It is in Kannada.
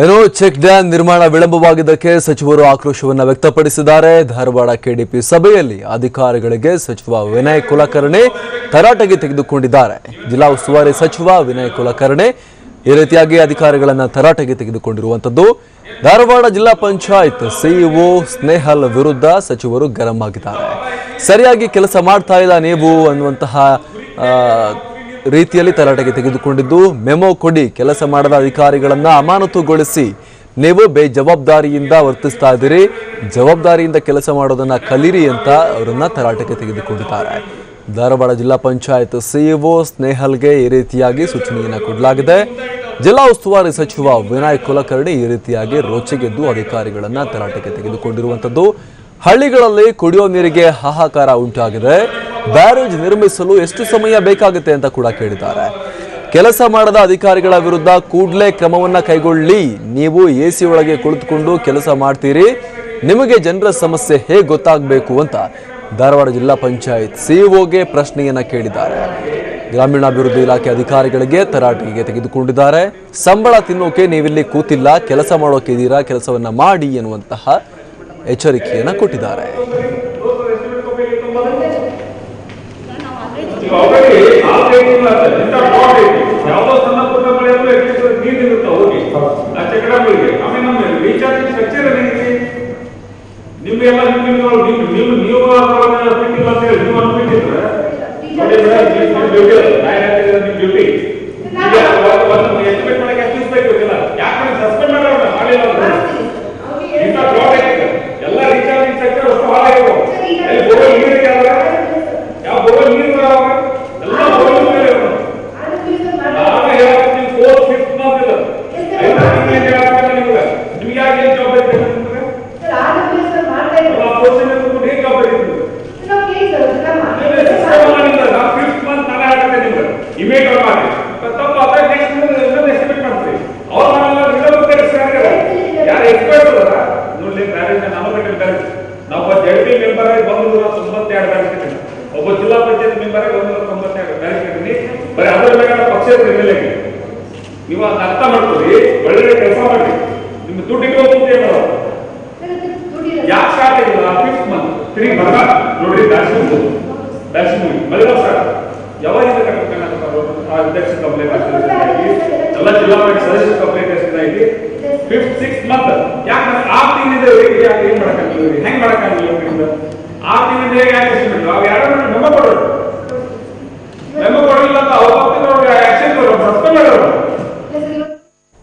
ಏನೋ ಚೆಕ್ ಡ್ಯಾಂ ನಿರ್ಮಾಣ ವಿಳಂಬವಾಗಿದ್ದಕ್ಕೆ ಸಚಿವರು ಆಕ್ರೋಶವನ್ನು ವ್ಯಕ್ತಪಡಿಸಿದ್ದಾರೆ. ಧಾರವಾಡ ಕೆಡಿಪಿ ಸಭೆಯಲ್ಲಿ ಅಧಿಕಾರಿಗಳಿಗೆ ಸಚಿವ ವಿನಯ್ ಕುಲಕರ್ಣಿ ತರಾಟೆಗೆ ತೆಗೆದುಕೊಂಡಿದ್ದಾರೆ. ಜಿಲ್ಲಾ ಉಸ್ತುವಾರಿ ಸಚಿವ ವಿನಯ್ ಕುಲಕರ್ಣಿ ಈ ರೀತಿಯಾಗಿ ಅಧಿಕಾರಿಗಳನ್ನ ತರಾಟೆಗೆ ತೆಗೆದುಕೊಂಡಿರುವಂತದ್ದು. ಧಾರವಾಡ ಜಿಲ್ಲಾ ಪಂಚಾಯತ್ ಸಿಇಒ ಸ್ನೇಹಲ್ ವಿರುದ್ಧ ಸಚಿವರು ಗರಂ ಆಗಿದ್ದಾರೆ. ಸರಿಯಾಗಿ ಕೆಲಸ ಮಾಡ್ತಾ ಇಲ್ಲ ನೀವು ಅನ್ನುವಂತಹ ರೀತಿಯಲ್ಲಿ ತರಾಟೆಗೆ ತೆಗೆದುಕೊಂಡಿದ್ದು, ಮೆಮೊ ಕೊಡಿ ಕೆಲಸ ಮಾಡದ ಅಧಿಕಾರಿಗಳನ್ನು ಅಮಾನತುಗೊಳಿಸಿ ನೀವು ಬೇಜವಾಬ್ದಾರಿಯಿಂದ ವರ್ತಿಸ್ತಾ ಇದ್ದೀರಿ, ಜವಾಬ್ದಾರಿಯಿಂದ ಕೆಲಸ ಮಾಡೋದನ್ನು ಕಲೀರಿ ಅಂತ ಅವರನ್ನ ತರಾಟೆಗೆ ತೆಗೆದುಕೊಂಡಿದ್ದಾರೆ. ಧಾರವಾಡ ಜಿಲ್ಲಾ ಪಂಚಾಯತ್ ಸಿಇಒ ಸ್ನೇಹಲ್ಗೆ ಈ ರೀತಿಯಾಗಿ ಸೂಚನೆಯನ್ನು ಕೊಡಲಾಗಿದೆ. ಜಿಲ್ಲಾ ಉಸ್ತುವಾರಿ ಸಚಿವ ವಿನಾಯಕ್ ಕುಲಕರ್ಣಿ ಈ ರೀತಿಯಾಗಿ ರೋಚಿಗೆದ್ದು ಅಧಿಕಾರಿಗಳನ್ನು ತರಾಟೆಗೆ ತೆಗೆದುಕೊಂಡಿರುವಂತದ್ದು ಹಳ್ಳಿಗಳಲ್ಲಿ ಕುಡಿಯೋ ನೀರಿಗೆ ಹಾಹಾಕಾರ ಉಂಟಾಗಿದೆ. ಬ್ಯಾರೇಜ್ ನಿರ್ಮಿಸಲು ಎಷ್ಟು ಸಮಯ ಬೇಕಾಗುತ್ತೆ ಅಂತ ಕೂಡ ಕೇಳಿದ್ದಾರೆ. ಕೆಲಸ ಮಾಡದ ಅಧಿಕಾರಿಗಳ ವಿರುದ್ಧ ಕೂಡಲೇ ಕ್ರಮವನ್ನ ಕೈಗೊಳ್ಳಿ. ನೀವು ಎ ಸಿ ಒಳಗೆ ಕುಳಿತುಕೊಂಡು ಕೆಲಸ ಮಾಡ್ತೀರಿ. ನಿಮಗೆ ಜನರ ಸಮಸ್ಯೆ ಹೇಗೆ ಗೊತ್ತಾಗಬೇಕು ಅಂತ ಧಾರವಾಡ ಜಿಲ್ಲಾ ಪಂಚಾಯತ್ ಸಿಇಒಗೆ ಪ್ರಶ್ನೆಯನ್ನ ಕೇಳಿದ್ದಾರೆ. ಗ್ರಾಮೀಣಾಭಿವೃದ್ಧಿ ಇಲಾಖೆ ಅಧಿಕಾರಿಗಳಿಗೆ ತರಾಟೆಗೆ ತೆಗೆದುಕೊಂಡಿದ್ದಾರೆ. ಸಂಬಳ ತಿನ್ನೋಕೆ ನೀವಿಲ್ಲಿ ಕೂತಿಲ್ಲ, ಕೆಲಸ ಮಾಡೋಕೆ ಇದ್ದೀರಾ ಕೆಲಸವನ್ನ ಮಾಡಿ ಎನ್ನುವಂತಹ ಎಚ್ಚರಿಕೆಯನ್ನ ಕೊಟ್ಟಿದ್ದಾರೆ. ಈಗ ಆಲ್ರೆಡಿ ಇಲ್ಲ ಇಂಥ ಫ್ರಾಡ್ ಐತಿ ಯಾವುದೋ ಸಣ್ಣ ಪುಟ್ಟ ಮಳೆ ಅಂದ್ರೆ ಅಟ್ಲೀಸ್ಟ್ ನೀರು ಇರುತ್ತೆ ಹೋಗಿ ಆ ಚಕಡಗಳಿಗೆ ಆಮೇಲೆ ನಮ್ಮ ರೀಚಾರ್ಜ್ ಸ್ಟ್ರಕ್ಚರ್ ಏನಿದೆ ನಿಮ್ಗೆಲ್ಲ ನಿಮ್ಮ ನಿಮ್ಮ ಮೆಂಬರ್ ಆಗಿ ಒಂದು ನೂರ ತೊಂಬತ್ತೆರಡು ಬ್ಯಾಲೆನ್ಸ್ ಒಬ್ಬ ಜಿಲ್ಲಾ ಪಂಚಾಯತ್ ಮೆಂಬರ್ ಆಗಿ ಒಂದು ನೂರ ತೊಂಬತ್ತೆರಡು ಬ್ಯಾಲೆನ್ಸ್ ಕಟ್ಟಿನಿ ಬರೀ ಅದರ ಮೇಲೆ ಪಕ್ಷೇತರ ಎಂ ಎಲ್ ಎಗೆ ನೀವು ಅದನ್ನ ಅರ್ಥ ಮಾಡ್ಕೊಳ್ಳಿ ಒಳ್ಳೆ ಕೆಲಸ ಮಾಡಿ. ನಿಮ್ಮ ದುಡ್ಡು ಹೋಗ್ತದೆ ಏನು ಮಾಡೋದು ಯಾಕೆ ಸ್ಟಾರ್ಟ್ ಆಗಿಲ್ಲ? ಫಿಫ್ತ್ ಮಂತ್ ತಿರುಗಿ ಬರಗ ನೋಡ್ರಿ ಬ್ಯಾಸಿ ಮುಗಿದು ಬ್ಯಾಟ್ಸ್ ಮುಗಿ ಸ್ಟಾರ್ಟ್ ಯಾವಾಗಿಂದ ಅಧ್ಯಕ್ಷ ಕಂಪ್ಲೇಂಟ್ ಎಲ್ಲ ಜಿಲ್ಲಾ ಮಾಡಿ ಸದಸ್ಯ ಕಂಪ್ಲೇಂಟ್ ಫಿಫ್ತ್ ಸಿಕ್ಸ್ ಮಂತ್ ಯಾಕೆ ಆ ತಿಂಗಳಿಂದ ಯಾಕೆ ಏನ್ ಮಾಡಕ್ಕಾಗಿಲ್ಲ ಆರು ತಿಂಗಳಿಂದ ಯಾಕೆ ಎಸ್ಟಿಮೇಟ್ ಅವು ಯಾರು?